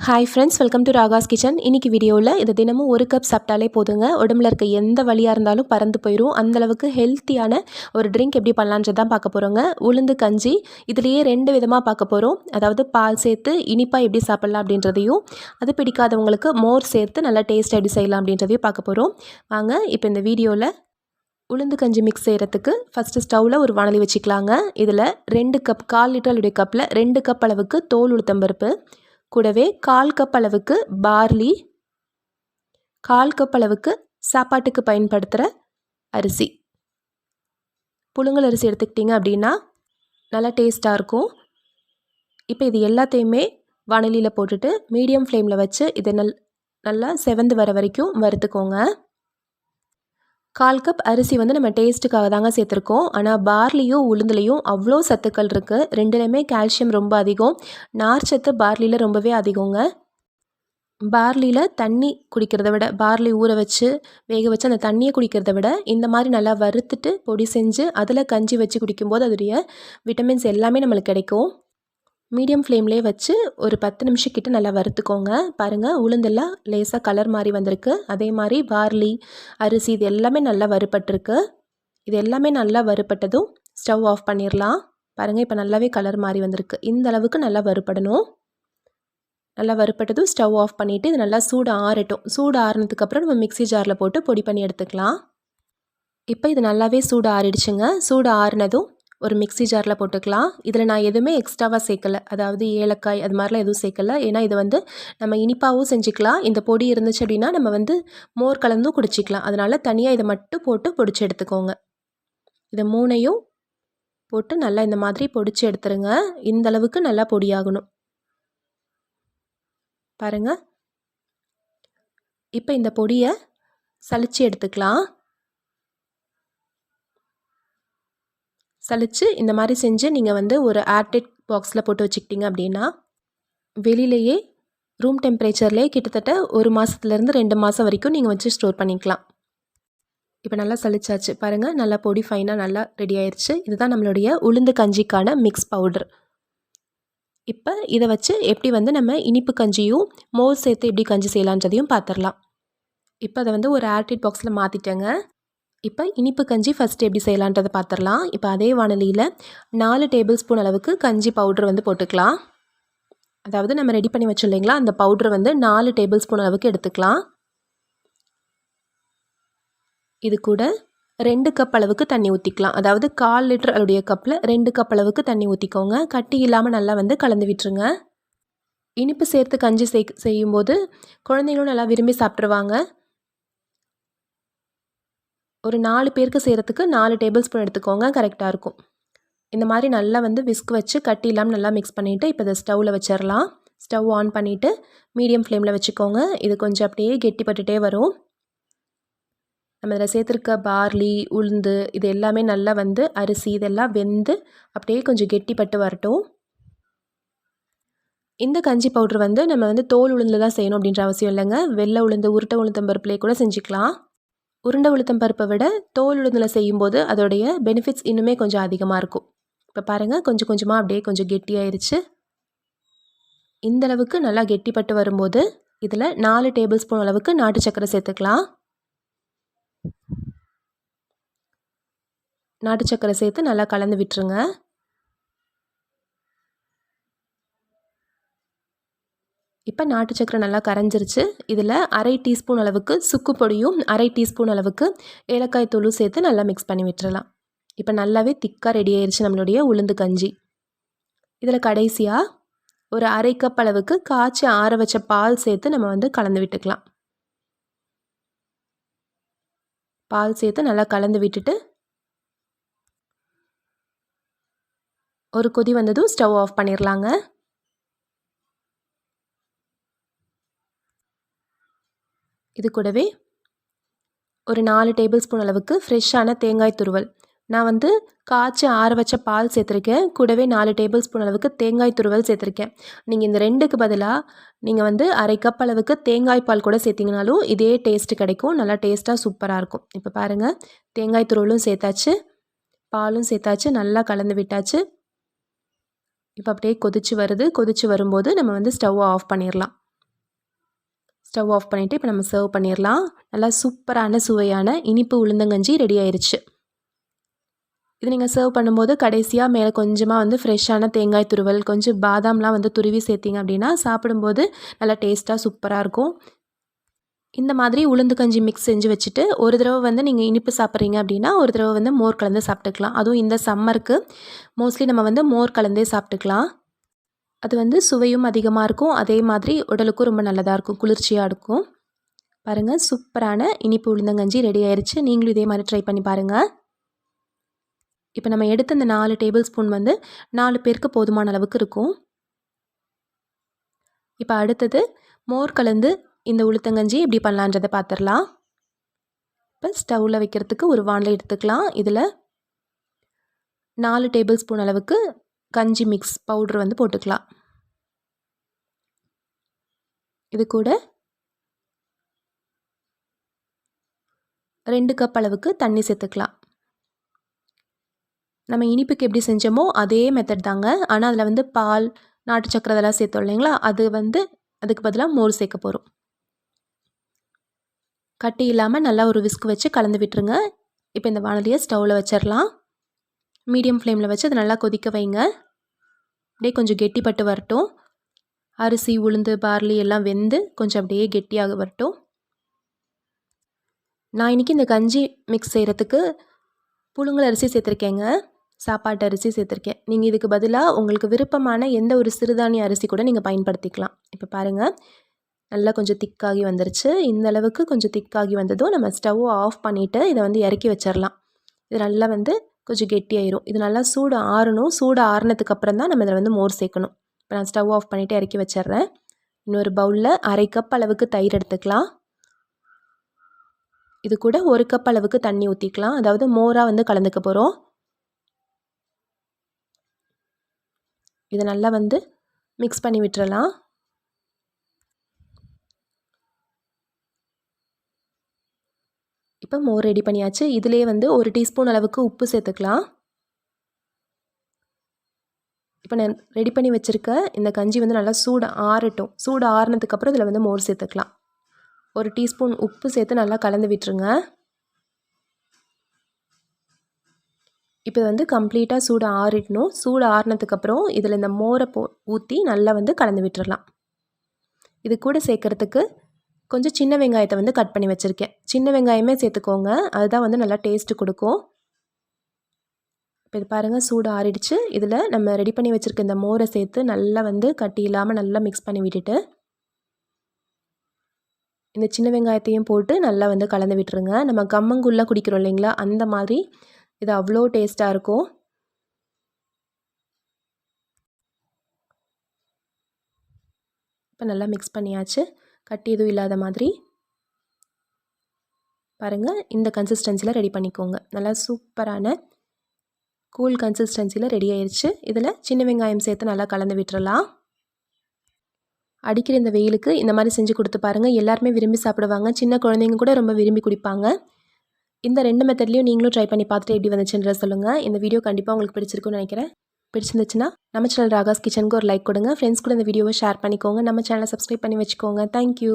Hi friends welcome to Raaga's kitchen இன்றைக்கி வீடியோவில் இது தினமும் ஒரு கப் சாப்பிட்டாலே போதுங்க. உடம்புல இருக்க எந்த வழியாக இருந்தாலும் பறந்து போயிடும் அந்தளவுக்கு ஹெல்த்தியான ஒரு ட்ரிங்க் எப்படி பண்ணலான்றது தான் பார்க்க போகிறோங்க உளுந்து கஞ்சி இதுலேயே ரெண்டு விதமாக பார்க்க போகிறோம் அதாவது பால் சேர்த்து இனிப்பாக எப்படி சாப்பிட்லாம் அப்படின்றதையும் அது பிடிக்காதவங்களுக்கு மோர் சேர்த்து நல்லா டேஸ்ட் எப்படி செய்யலாம் அப்படின்றதையும் பார்க்க போகிறோம் வாங்க இப்போ இந்த வீடியோவில் உளுந்து கஞ்சி மிக்ஸ் செய்கிறதுக்கு ஃபஸ்ட்டு ஸ்டவ்வில் ஒரு வானலி வச்சுக்கலாங்க. இதில் ரெண்டு கப் கால் லிட்டர் கப்பில் ரெண்டு கப் அளவுக்கு தோல் உளுத்தம்பருப்பு கூடவே கால் கப் அளவுக்கு பார்லி கால் கப் அளவுக்கு சாப்பாட்டுக்கு பயன்படுத்துகிற அரிசி. புழுங்கல் அரிசி எடுத்துக்கிட்டிங்க அப்படின்னா நல்லா டேஸ்ட்டாக இருக்கும். இப்போ இது எல்லாத்தையுமே வானலியில் போட்டுட்டு மீடியம் ஃப்ளேமில் வச்சு இதை நல் நல்லா செவந்து வர வரைக்கும் வறுத்துக்கோங்க. கால் கப் அரிசி வந்து நம்ம டேஸ்ட்டுக்காக தாங்க சேர்த்துருக்கோம். ஆனால் பார்லியும் உளுந்துலையும் அவ்வளோ சத்துக்கள் இருக்குது ரெண்டுலேயுமே கால்சியம் ரொம்ப அதிகம். நார் சத்து பார்லியில் ரொம்பவே அதிகங்க. பார்லியில் தண்ணி குடிக்கிறத விட பார்லி ஊற வச்சு வேக வச்சு அந்த தண்ணியை குடிக்கிறத விட இந்த மாதிரி நல்லா வறுத்துட்டு பொடி செஞ்சு அதில் கஞ்சி வச்சு குடிக்கும்போது அதோடைய விட்டமின்ஸ் எல்லாமே நம்மளுக்கு கிடைக்கும். மீடியம் ஃப்ளேம்லேயே வச்சு ஒரு பத்து நிமிஷம் கிட்ட நல்லா வறுத்துக்கோங்க. பாருங்கள் உளுந்தெல்லாம் லேசாக கலர் மாதிரி வந்திருக்கு. அதே மாதிரி பார்லி அரிசி இது எல்லாமே நல்லா வறுப்பட்டிருக்கு இது எல்லாமே நல்லா வறுப்பட்டதும் ஸ்டவ் ஆஃப் பண்ணிடலாம் பாருங்கள் இப்போ நல்லாவே கலர் மாதிரி வந்திருக்கு. இந்த அளவுக்கு நல்லா வறுப்படணும் நல்லா வறுப்பட்டதும் ஸ்டவ் ஆஃப் பண்ணிவிட்டு இது நல்லா சூடு ஆறட்டும். சூடு ஆறுனதுக்கப்புறம் நம்ம மிக்சி ஜாரில் போட்டு பொடி பண்ணி எடுத்துக்கலாம். இப்போ இது நல்லாவே சூடு ஆறிடுச்சுங்க. சூடு ஆறுனதும் ஒரு மிக்சி ஜாரில் போட்டுக்கலாம். இதில் நான் எதுவுமே எக்ஸ்ட்ராவாக சேர்க்கலை. அதாவது ஏலக்காய் அது மாதிரிலாம் எதுவும் சேர்க்கலை. ஏன்னா இது வந்து நம்ம இனிப்பாகவும் செஞ்சுக்கலாம். இந்த பொடி இருந்துச்சு அப்படின்னா நம்ம வந்து மோர் கலந்தும் குடிச்சிக்கலாம். அதனால் தனியாக இதை மட்டும் போட்டு பொடிச்சு எடுத்துக்கோங்க. இதை மூணையும் போட்டு நல்லா இந்த மாதிரி பொடிச்சு எடுத்துருங்க. இந்த அளவுக்கு நல்லா பொடியாகணும். பாருங்கள் இப்போ இந்த பொடியை சளிச்சு எடுத்துக்கலாம். சலித்து இந்த மாதிரி செஞ்சு நீங்கள் வந்து ஒரு ஏர்டெட் பாக்ஸில் போட்டு வச்சுக்கிட்டிங்க அப்படின்னா வெளியிலேயே ரூம் டெம்பரேச்சர்லேயே கிட்டத்தட்ட ஒரு மாதத்துலேருந்து ரெண்டு மாதம் வரைக்கும் நீங்கள் வச்சு ஸ்டோர் பண்ணிக்கலாம். இப்போ நல்லா சளிச்சாச்சு பாருங்கள் நல்லா பொடி ஃபைனாக நல்லா ரெடி ஆயிடுச்சு இதுதான் நம்மளுடைய உளுந்து கஞ்சிக்கான மிக்ஸ் பவுடர் இப்போ இதை வச்சு எப்படி வந்து நம்ம இனிப்பு கஞ்சியும் மோர் சேர்த்து எப்படி கஞ்சி செய்யலான்றதையும் பார்த்துடலாம் இப்போ அதை வந்து ஒரு ஏர்டெட் பாக்ஸில் மாற்றிட்டேங்க இப்போ இனிப்பு கஞ்சி ஃபஸ்ட்டு எப்படி செய்யலான்றதை பார்த்துடலாம். இப்போ அதே வானொலியில் நாலு டேபிள் ஸ்பூன் அளவுக்கு கஞ்சி பவுட்ரு வந்து போட்டுக்கலாம். அதாவது நம்ம ரெடி பண்ணி வச்சோம் இல்லைங்களா? அந்த பவுட்ரு வந்து நாலு டேபிள் ஸ்பூன் அளவுக்கு எடுத்துக்கலாம். இது கூட ரெண்டு கப் அளவுக்கு தண்ணி ஊற்றிக்கலாம் அதாவது கால் லிட்டர் அளவுடைய கப்பில் ரெண்டு கப் அளவுக்கு தண்ணி ஊற்றிக்கோங்க கட்டி இல்லாமல் நல்லா வந்து கலந்து விட்டுருங்க. இனிப்பு சேர்த்து கஞ்சி செய் செய்யும்போது குழந்தைங்களும் நல்லா விரும்பி சாப்பிட்ருவாங்க ஒரு நாலு பேருக்கு செய்கிறதுக்கு நாலு டேபிள் ஸ்பூன் எடுத்துக்கோங்க கரெக்டாக இருக்கும். இந்த மாதிரி நல்லா வந்து விஸ்க் வச்சு கட்டி இல்லாமல் நல்லா மிக்ஸ் பண்ணிவிட்டு இப்போ இதை ஸ்டவ்வில் வச்சிடலாம் ஸ்டவ் ஆன் பண்ணிவிட்டு மீடியம் ஃப்ளேமில் வச்சுக்கோங்க. இது கொஞ்சம் அப்படியே கெட்டிப்பட்டுட்டே வரும். நம்ம இதில் சேர்த்துருக்க பார்லி உளுந்து இது எல்லாமே நல்லா வந்து அரிசி இதெல்லாம் வெந்து அப்படியே கொஞ்சம் கெட்டிப்பட்டு வரட்டும். இந்த கஞ்சி பவுட்ரு வந்து நம்ம வந்து தோல் உளுந்து தான் செய்யணும் அப்படின்ற அவசியம் இல்லைங்க. வெள்ளை உளுந்து உருட்டை உளுந்தம்பருப்புலேயே கூட செஞ்சுக்கலாம். உருண்டை உளுத்தம் பருப்பை விட தோல் உளுந்தில் செய்யும்போது அதோடைய பெனிஃபிட்ஸ் இன்னுமே கொஞ்சம் அதிகமாக இருக்கும். இப்போ பாருங்கள் கொஞ்சம் கொஞ்சமாக அப்படியே கொஞ்சம் கெட்டியாயிருச்சு. இந்தளவுக்கு நல்லா கெட்டிப்பட்டு வரும்போது இதில் நாலு டேபிள் ஸ்பூன் அளவுக்கு நாட்டு சக்கரை சேர்த்துக்கலாம். நாட்டு சக்கரை சேர்த்து நல்லா கலந்து விட்டுருங்க. இப்போ நாட்டு சக்கரை நல்லா கரைஞ்சிருச்சு. இதில் அரை டீஸ்பூன் அளவுக்கு சுக்கு பொடியும் அரை டீஸ்பூன் அளவுக்கு ஏலக்காய் தூளும் சேர்த்து நல்லா மிக்ஸ் பண்ணி விட்டுறலாம். இப்போ நல்லாவே திக்காக ரெடி ஆயிடுச்சு நம்மளுடைய உளுந்து கஞ்சி. இதில் கடைசியாக ஒரு அரை கப் அளவுக்கு காய்ச்சி ஆற வச்ச பால் சேர்த்து நம்ம வந்து கலந்து விட்டுக்கலாம். பால் சேர்த்து நல்லா கலந்து விட்டுட்டு ஒரு கொதி வந்ததும் ஸ்டவ் ஆஃப் பண்ணிடலாங்க இது கூடவே ஒரு நாலு டேபிள் ஸ்பூன் அளவுக்கு ஃப்ரெஷ்ஷான தேங்காய் துருவல். நான் வந்து காய்ச்சி ஆற வச்ச பால் சேர்த்துருக்கேன். கூடவே நாலு டேபிள் ஸ்பூன் அளவுக்கு தேங்காய் துருவல் சேர்த்துருக்கேன். நீங்கள் இந்த ரெண்டுக்கு பதிலாக நீங்கள் வந்து அரை கப் அளவுக்கு தேங்காய் பால் கூட சேர்த்திங்கனாலும் இதே டேஸ்ட்டு கிடைக்கும். நல்லா டேஸ்ட்டாக சூப்பராக இருக்கும். இப்போ பாருங்கள் தேங்காய் துருவலும் சேர்த்தாச்சு. பாலும் சேர்த்தாச்சு. நல்லா கலந்து விட்டாச்சு. இப்போ அப்படியே கொதிச்சு வருது. கொதிச்சு வரும்போது நம்ம வந்து ஸ்டவ்வை ஆஃப் பண்ணிடலாம் ஸ்டவ் ஆஃப் பண்ணிவிட்டு இப்போ நம்ம சர்வ் பண்ணிடலாம் நல்லா சூப்பரான சுவையான இனிப்பு உளுந்தங்கஞ்சி ரெடி ஆயிடுச்சு இது நீங்கள் சர்வ் பண்ணும்போது கடைசியாக மேலே கொஞ்சமாக வந்து ஃப்ரெஷ்ஷான தேங்காய் துருவல் கொஞ்சம் பாதாம்லாம் வந்து துருவி சேர்த்திங்க அப்படின்னா சாப்பிடும்போது நல்லா டேஸ்ட்டாக சூப்பராக இருக்கும். இந்த மாதிரி உளுந்து கஞ்சி மிக்ஸ் செஞ்சு வச்சுட்டு ஒரு தடவை வந்து நீங்கள் இனிப்பு சாப்பிட்றீங்க அப்படின்னா ஒரு தடவை வந்து மோர் கலந்து சாப்பிட்டுக்கலாம். அதுவும் இந்த சம்மருக்கு மோஸ்ட்லி நம்ம வந்து மோர் கலந்தே சாப்பிட்டுக்கலாம். அது வந்து சுவையும் அதிகமாக இருக்கும். அதே மாதிரி உடலுக்கும் ரொம்ப நல்லதாக இருக்கும். குளிர்ச்சியாக இருக்கும். பாருங்கள் சூப்பரான இனிப்பு உளுந்தங்கஞ்சி ரெடி ஆயிடுச்சு நீங்களும் இதே மாதிரி ட்ரை பண்ணி பாருங்கள் இப்போ நம்ம எடுத்த இந்த நாலு டேபிள் ஸ்பூன் வந்து நாலு பேருக்கு போதுமான அளவுக்கு இருக்கும். இப்போ அடுத்தது மோர் கலந்து இந்த உளுத்தங்கஞ்சி எப்படி பண்ணலான்றதை பார்த்துடலாம் இப்போ ஸ்டவ்வில் வைக்கிறதுக்கு ஒரு வானிலை எடுத்துக்கலாம். இதில் நாலு டேபிள் ஸ்பூன் அளவுக்கு கஞ்சி மிக்ஸ் பவுட்ரு வந்து போட்டுக்கலாம். இது கூட ரெண்டு கப் அளவுக்கு தண்ணி சேர்த்துக்கலாம். நம்ம இனிப்புக்கு எப்படி செஞ்சோமோ அதே மெத்தட் தாங்க. ஆனால் அதில் வந்து பால் நாட்டு சக்கரை இதெல்லாம் சேர்த்தோம் இல்லைங்களா? அது வந்து அதுக்கு பதிலாக மோர் சேர்க்க போகிறோம் கட்டி இல்லாமல் நல்லா ஒரு விஸ்க் வச்சு கலந்து விட்டுருங்க. இப்போ இந்த வானலியை ஸ்டவ்வில் வச்சிடலாம் மீடியம் ஃப்ளேமில் வச்சு அதை நல்லா கொதிக்க வைங்க. அப்படியே கொஞ்சம் கெட்டிப்பட்டு வரட்டும். அரிசி உளுந்து பார்லி எல்லாம் வெந்து கொஞ்சம் அப்படியே கெட்டியாக வரட்டும். நான் இன்றைக்கி இந்த கஞ்சி மிக்ஸ் செய்கிறதுக்கு புழுங்கல் அரிசி சேர்த்துருக்கேங்க. சாப்பாட்டு அரிசி சேர்த்துருக்கேன். நீங்கள் இதுக்கு பதிலாக உங்களுக்கு விருப்பமான எந்த ஒரு சிறுதானிய அரிசி கூட நீங்கள் பயன்படுத்திக்கலாம். இப்போ பாருங்கள் நல்லா கொஞ்சம் திக்காகி வந்துருச்சு. இந்த அளவுக்கு கொஞ்சம் திக்காகி வந்ததும் நம்ம ஸ்டவ் ஆஃப் பண்ணிவிட்டு இதை வந்து இறக்கி வச்சிடலாம் இது நல்லா வந்து கொஞ்சம் கெட்டியாயிரும். இது நல்லா சூடு ஆறணும். சூடு ஆறுனதுக்கு அப்புறம் தான் நம்ம இதில் வந்து மோர் சேர்க்கணும். இப்போ நான் ஸ்டவ் ஆஃப் பண்ணிவிட்டு இறக்கி வச்சிட்றேன். இன்னொரு பவுலில் அரை கப் அளவுக்கு தயிர் எடுத்துக்கலாம். இது கூட ஒரு கப் அளவுக்கு தண்ணி ஊற்றிக்கலாம் அதாவது மோராக வந்து கலந்துக்க போகிறோம் இதை நல்லா வந்து மிக்ஸ் பண்ணி விட்டுறலாம். இப்போ மோர் ரெடி பண்ணியாச்சு. இதிலே வந்து ஒரு டீஸ்பூன் அளவுக்கு உப்பு சேர்த்துக்கலாம். இப்போ நான் ரெடி பண்ணி வச்சுருக்க இந்த கஞ்சி வந்து நல்லா சூடு ஆறட்டும். சூடு ஆறுனதுக்கப்புறம் இதில் வந்து மோர் சேர்த்துக்கலாம். ஒரு டீஸ்பூன் உப்பு சேர்த்து நல்லா கலந்து விட்டுருங்க. இப்போ வந்து கம்ப்ளீட்டாக சூடு ஆறிடணும். சூடு ஆறினதுக்கப்புறம் இதில் இந்த மோரை போ ஊற்றி நல்லா வந்து கலந்து விட்டுறலாம். இது கூட சேர்க்குறதுக்கு கொஞ்சம் சின்ன வெங்காயத்தை வந்து கட் பண்ணி வச்சுருக்கேன். சின்ன வெங்காயமே சேர்த்துக்கோங்க. அதுதான் வந்து நல்லா டேஸ்ட்டு கொடுக்கும். இப்போ இது பாருங்கள் சூடு ஆறிடுச்சு. இதில் நம்ம ரெடி பண்ணி வச்சுருக்க இந்த மோரை சேர்த்து நல்லா வந்து கட்டி இல்லாமல் நல்லா மிக்ஸ் பண்ணி விட்டுட்டு இந்த சின்ன வெங்காயத்தையும் போட்டு நல்லா வந்து கலந்து விட்டுருங்க. நம்ம கம்மங்குள்ளே குடிக்கிறோம் இல்லைங்களா? அந்த மாதிரி இது அவ்வளோ டேஸ்ட்டாக இருக்கும். இப்போ நல்லா மிக்ஸ் பண்ணியாச்சு. கட்டி எதுவும் இல்லாத மாதிரி. பாருங்கள் இந்த கன்சிஸ்டன்சியில் ரெடி பண்ணிக்கோங்க. நல்லா சூப்பரான கூல் கன்சிஸ்டன்சியில் ரெடி ஆயிடுச்சு இதில் சின்ன வெங்காயம் சேர்த்து நல்லா கலந்து விட்டுறலாம். அடிக்கிற இந்த வெயிலுக்கு இந்த மாதிரி செஞ்சு கொடுத்து பாருங்கள் எல்லாருமே விரும்பி சாப்பிடுவாங்க. சின்ன குழந்தைங்க கூட ரொம்ப விரும்பி குடிப்பாங்க. இந்த ரெண்டு மெத்தட்லேயும் நீங்களும் ட்ரை பண்ணி பார்த்துட்டு எப்படி வந்துச்சுன்ற சொல்லுங்கள் இந்த வீடியோ கண்டிப்பாக உங்களுக்கு பிடிச்சிருக்குன்னு நினைக்கிறேன். பிடிச்சிருந்துச்சுன்னா நம்ம சேனல் ராகாஸ் கிச்சனுக்கு ஒரு லைக் கொடுங்க. ஃப்ரெண்ட்ஸ் கூட இந்த வீடியோவை ஷேர் பண்ணிக்கோங்க. நம்ம சேனலை சப்ஸ்கிரைப் பண்ணி வச்சுக்கோங்க. தேங்க்யூ